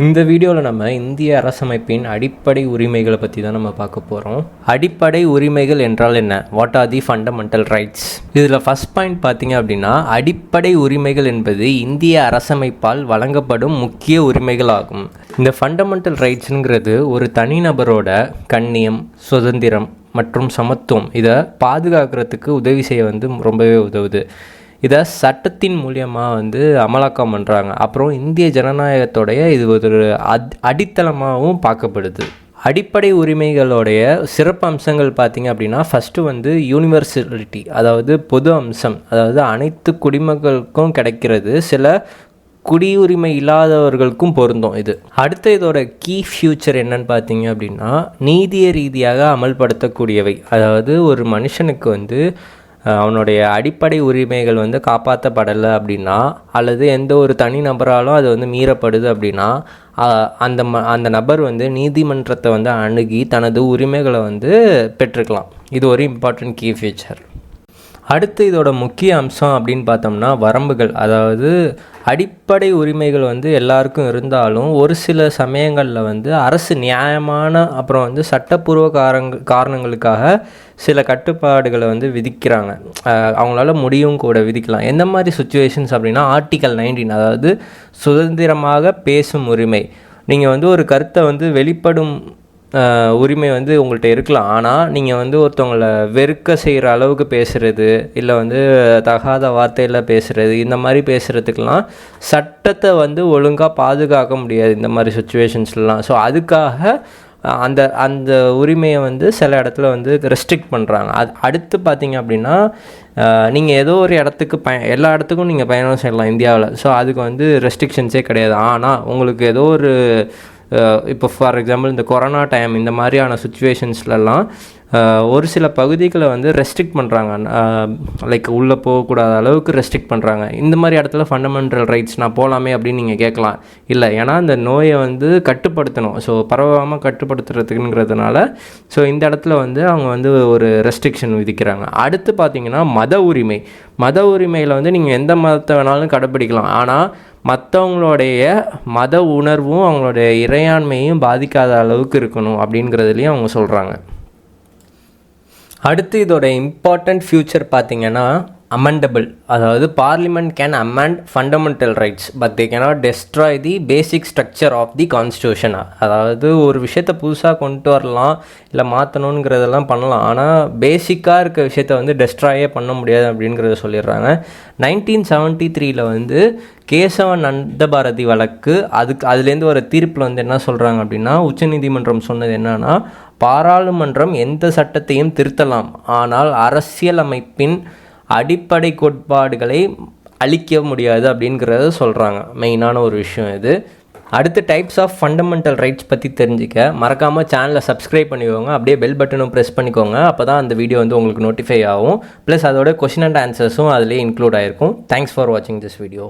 இந்த வீடியோவில் நம்ம இந்திய அரசமைப்பின் அடிப்படை உரிமைகளை பற்றி தான் நம்ம பார்க்க போகிறோம் அடிப்படை உரிமைகள் என்றால் என்ன? What are the fundamental rights இதில் ஃபஸ்ட் பாயிண்ட் பார்த்தீங்க அப்படின்னா அடிப்படை உரிமைகள் என்பது இந்திய அரசமைப்பால் வழங்கப்படும் முக்கிய உரிமைகள் ஆகும் இந்த ஃபண்டமெண்டல் ரைட்ஸுங்கிறது ஒரு தனிநபரோட கண்ணியம் சுதந்திரம் மற்றும் சமத்துவம். இதை பாதுகாக்கிறதுக்கு உதவி செய்ய வந்து ரொம்பவே உதவுது. இதை சட்டத்தின் மூலியமாக வந்து அமலாக்கம் பண்ணுறாங்க அப்புறம் இந்திய ஜனநாயகத்தோடைய இது ஒரு அத் அடித்தளமாகவும் பார்க்கப்படுது. அடிப்படை உரிமைகளுடைய சிறப்பு அம்சங்கள் பார்த்திங்க அப்படின்னா ஃபஸ்ட்டு வந்து யூனிவர்சலிட்டி அதாவது பொது அம்சம் அதாவது அனைத்து குடிமக்களுக்கும் கிடைக்கிறது. சில குடியுரிமை இல்லாதவர்களுக்கும் பொருந்தும் இது. அடுத்த இதோட கீ ஃபியூச்சர் என்னன்னு பார்த்தீங்க அப்படின்னா நீதிய ரீதியாக அமல்படுத்தக்கூடியவை. அதாவது ஒரு மனுஷனுக்கு வந்து அவனுடைய அடிப்படை உரிமைகள் வந்து காப்பாற்றப்படலை அப்படின்னா அல்லது எந்த ஒரு தனி நபராலும் அது வந்து மீறப்படுது அப்படின்னா அந்த ம அந்த நபர் வந்து நீதிமன்றத்தை வந்து அணுகி தனது உரிமைகளை வந்து பெற்றுக்கலாம். இது ஒரு இம்பார்ட்டன்ட் கீ ஃபீச்சர் அடுத்து இதோட முக்கிய அம்சம் அப்படின்னு பார்த்தோம்னா வரம்புகள். அதாவது அடிப்படை உரிமைகள் வந்து எல்லாருக்கும் இருந்தாலும் ஒரு சில சமயங்களில் வந்து அரசு நியாயமான அப்புறம் வந்து சட்டப்பூர்வ காரங்க காரணங்களுக்காக சில கட்டுப்பாடுகளை வந்து விதிக்கிறாங்க. அவங்களால முடியும் கூட விதிக்கலாம். எந்த மாதிரி சுச்சுவேஷன்ஸ் அப்படின்னா ஆர்டிக்கல் நைன்டீன் அதாவது சுதந்திரமாக பேசும் உரிமை. நீங்கள் வந்து ஒரு கருத்தை வந்து வெளிப்படும் உரிமை வந்து உங்கள்கிட்ட இருக்கலாம். ஆனால் நீங்கள் வந்து ஒருத்தவங்களை வெறுக்க செய்கிற அளவுக்கு பேசுகிறது இல்லை வந்து தகாத வார்த்தையில் பேசுகிறது இந்த மாதிரி பேசுகிறதுக்கெலாம் சட்டத்தை வந்து ஒழுங்காக பாதுகாக்க முடியாது இந்த மாதிரி சுச்சுவேஷன்ஸ்லாம் ஸோ அதுக்காக அந்த அந்த உரிமையை வந்து சில இடத்துல வந்து ரெஸ்ட்ரிக்ட் பண்ணுறாங்க அது அடுத்து பார்த்தீங்க அப்படின்னா நீங்கள் ஏதோ ஒரு இடத்துக்கு பய எல்லா இடத்துக்கும் நீங்கள் பயணம் செய்யலாம் இந்தியாவில். ஸோ அதுக்கு வந்து ரெஸ்ட்ரிக்ஷன்ஸே கிடையாது. ஆனால் உங்களுக்கு ஏதோ ஒரு இப்போ ஃபார் எக்ஸாம்பிள் இந்த கொரோனா டைம் இந்த மாதிரியான சுச்சுவேஷன்ஸ்லலாம் ஒரு சில பகுதிகளை வந்து ரெஸ்ட்ரிக்ட் பண்ணுறாங்க லைக் உள்ளே போகக்கூடாத அளவுக்கு ரெஸ்ட்ரிக்ட் பண்ணுறாங்க இந்த மாதிரி இடத்துல ஃபண்டமெண்டல் ரைட்ஸ் நான் போகலாமே அப்படின்னு நீங்கள் கேட்கலாம். இல்லை ஏன்னா அந்த நோயை வந்து கட்டுப்படுத்தணும். ஸோ பரவாமல் கட்டுப்படுத்துறதுக்குங்கிறதுனால ஸோ இந்த இடத்துல வந்து அவங்க வந்து ஒரு ரெஸ்ட்ரிக்ஷன் விதிக்கிறாங்க. அடுத்து பார்த்தீங்கன்னா மத உரிமை. மத உரிமையில் வந்து நீங்கள் எந்த மதத்தை வேணாலும் கடைப்பிடிக்கலாம். ஆனால் மற்றவங்களுடைய மத உணர்வும் அவங்களுடைய இறையாண்மையும் பாதிக்காத அளவுக்கு இருக்கணும் அப்படிங்கிறதுலையும் அவங்க சொல்கிறாங்க அடுத்து இதோட இம்பார்ட்டண்ட் ஃப்யூச்சர் பார்த்திங்கன்னா அமெண்டபிள் அதாவது parliament can amend fundamental rights but they cannot destroy the basic structure of the constitution அதாவது ஒரு விஷயத்தை புதுசாக கொண்டு வரலாம் இல்லை மாற்றணுங்கிறதெல்லாம் பண்ணலாம். ஆனால் பேசிக்காக இருக்க விஷயத்த வந்து டெஸ்ட்ராயே பண்ண முடியாது அப்படிங்கிறத சொல்லிடுறாங்க. நைன்டீன் செவன்ட்டி த்ரீயில் வந்து கேசவன் நந்தபாரதி வழக்கு அதுக்கு அதுலேருந்து ஒரு தீர்ப்பில் வந்து என்ன சொல்கிறாங்க அப்படின்னா உச்சநீதிமன்றம் சொன்னது என்னன்னா பாராளுமன்றம் எந்த சட்டத்தையும் திருத்தலாம். ஆனால் அரசியலமைப்பின் அடிப்படை கோட்பாடுகளை அழிக்க முடியாது அப்படிங்கிறத சொல்கிறாங்க மெயினான ஒரு விஷயம் இது. அடுத்து டைப்ஸ் ஆஃப் ஃபண்டமெண்டல் ரைட்ஸ் பற்றி தெரிஞ்சுக்க. மறக்காமல் சேனலை சப்ஸ்கிரைப் பண்ணிக்கோங்க. அப்படியே பெல் பட்டனும் ப்ரெஸ் பண்ணிக்கோங்க. அப்போ தான் அந்த வீடியோ வந்து உங்களுக்கு நோட்டிஃபை ஆகும். ப்ளஸ் அதோட கொஷின் அண்ட் ஆன்சர்ஸும் அதிலே இன்க்ளூட் ஆகிருக்கும் தேங்க்ஸ் ஃபார் வாட்சிங் திஸ் வீடியோ